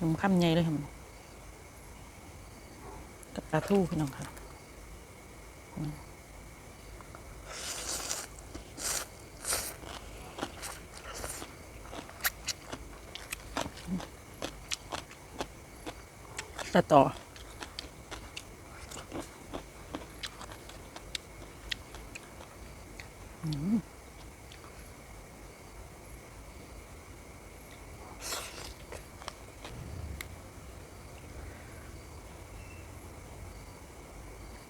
หนุ่มข้ามใหญ่เลยค่ะมันกับปลาทูพี่น้องค่ะอืมตาต่อ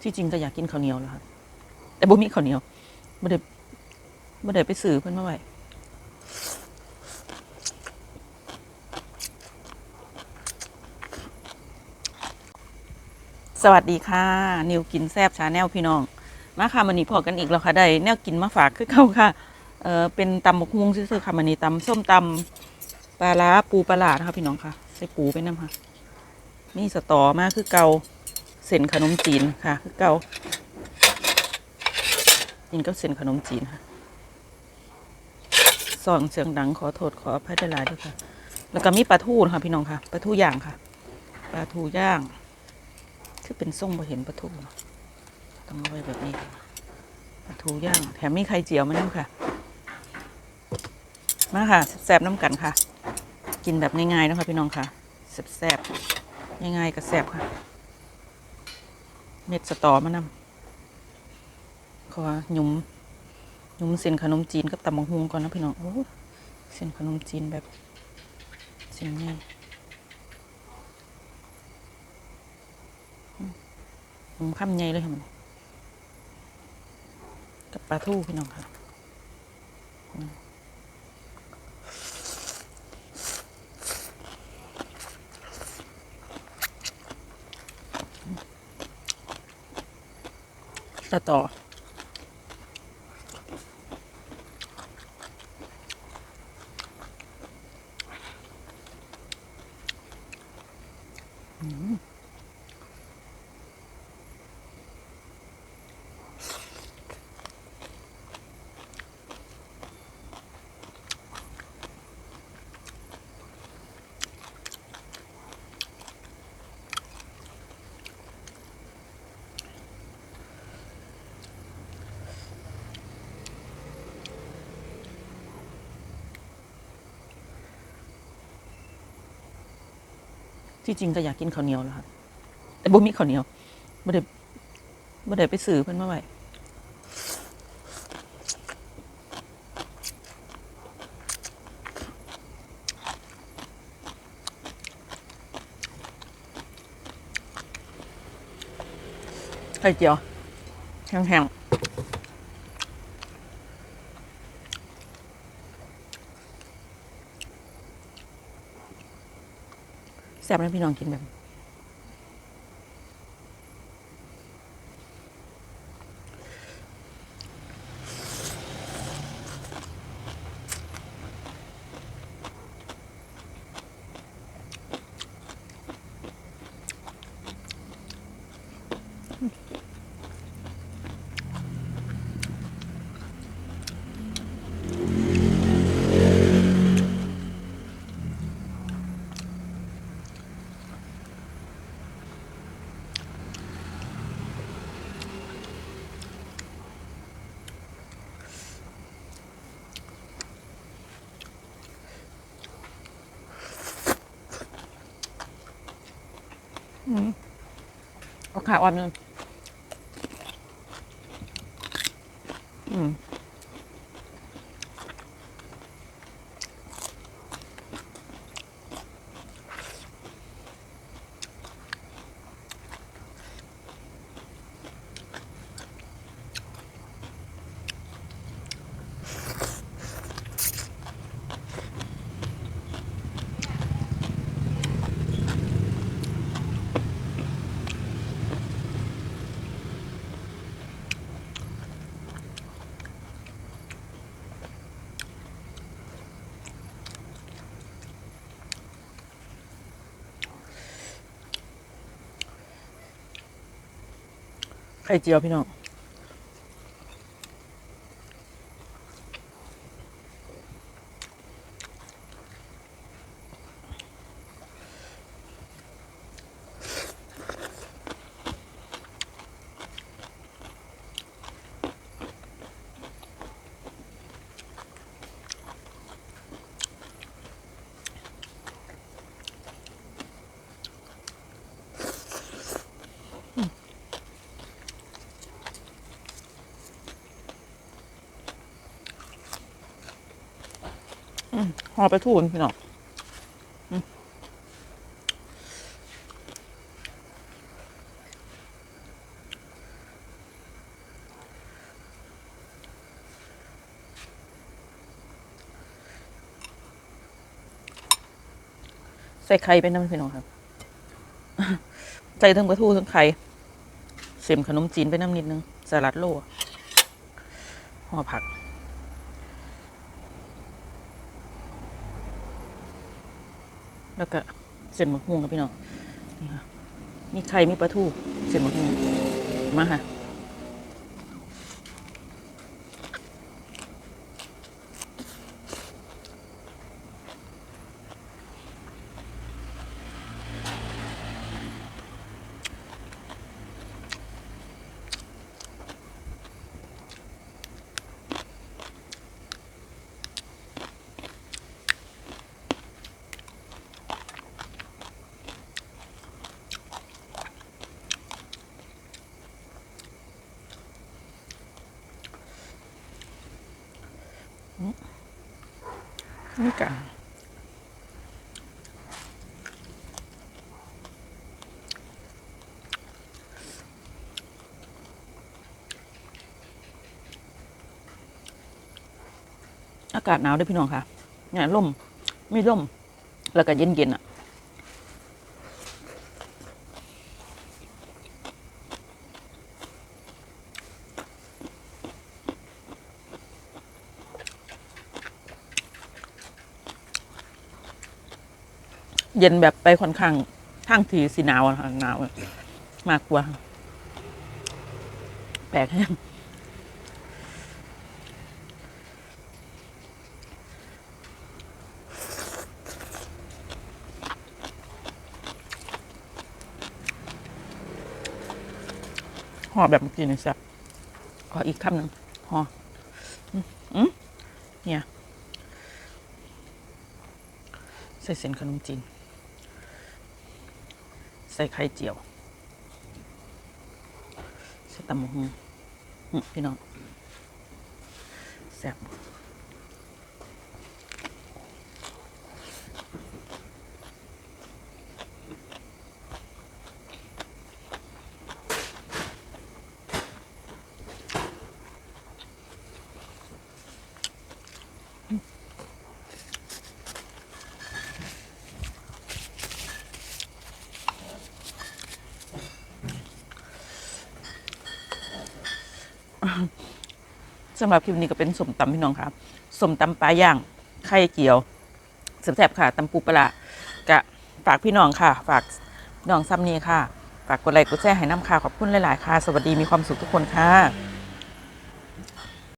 ที่จริงก็อยากกินข้าวเหนียวแล้วครับแต่บ่มีข้าวเหนียวบ่ได้บ่ได้ไปซื้อเพิ่นมาไว้สวัสดีค่ะ นิวกินแซบชาแนลพี่น้องมาค่ะมันนี้พอกันอีกแล้วค่ะได้แนวกินมาฝากคือเขาค่ะเออเป็นตำบกฮุงซื่อๆค่ะมันนี้ตำส้มตำปลาร้าปูปลาหลาดนะคะพี่น้องค่ะ ใส่ปูไปน้ำค่ะมีสตอมากคือเกา เส้นขนมจีนค่ะคือเกากินกับเส้นขนมจีนค่ะสองเสียงดังขอโทษขออภัยได้หลายด้วยค่ะ แล้วก็มีปลาทูนะคะพี่น้องค่ะปลาทูย่างค่ะปลาทูย่าง คือเป็นส่งบ่เห็นปลาทูต้องเอาไว้แบบนี้ปลาทูย่าง แถมมีไข่เจียวมาด้วยค่ะ มาค่ะแซ่บน้ำกันค่ะ กินแบบง่ายๆนะคะพี่น้องค่ะแซ่บๆง่ายๆก็แซ่บค่ะ เม็ดสตอมานำขอหยุมหยุมเส้นขนมจีนกับตำบักฮุงก่อนนะพี่น้องโอ้เส้นขนมจีนแบบเส้นใหญ่อืมหยุมข้ามใหญ่เลยค่ะมันกับปลาทูพี่น้องค่ะ ตาต่อ ที่จริงก็อยากกินข้าวเหนียวแล้วค่ะแต่บ่มีข้าวเหนียวบ่ได้บ่ได้ไปซื้อเพิ่นมาไว้ไข่เจียวแห้งๆ ซ่บนะพี่น้องกินแบบ เอาขาอ่อนนึงอืม ไข่เจียวพี่น้อง ห่อไปทูนพี่น้องใส่ไข่เป็นน้ำพี่น้องครับ ใส่ทั้งปลาทูทั้งไข่ เสียมขนมจีนไปน้ำนิดนึงสลัดโลห่อผัก แล้วก็เส้นมะม่วงกับพี่น้องนี่ค่ะมีไข่มีปลาทูเส้นมะม่วงมาค่ะ นี่กันอากาศหนาวด้วยพี่น้องค่ะเนี่ยร่มมีร่ม แล้วก็เย็นๆอะ เย็นแบบไปค่อนข้างทางทีสีหนาวค่ะหนาวมากกว่า แปลกแห้งห่อแบบเมื่อกี้นี่สับขออีกคำหนึ่งห่ออืมเนี่ย ใส่เส้นขนมจีน ส่ไข่เจียว ใส่ตำมือพี่น้องแซ่บ สำหรับคลิปนี้ก็เป็นสมตำพี่น้องครับสมตำปลาย่างไข่เจียวสแซ่บค่ะตำปูปลาร้ากะฝากพี่น้องค่ะ ฝากน้องซ้ำนี้ค่ะ ฝากกดไลค์กดแชร์ให้น้ำค่ะขอบคุณหลาย ๆ ค่ะ สวัสดีมีความสุขทุกคนค่ะ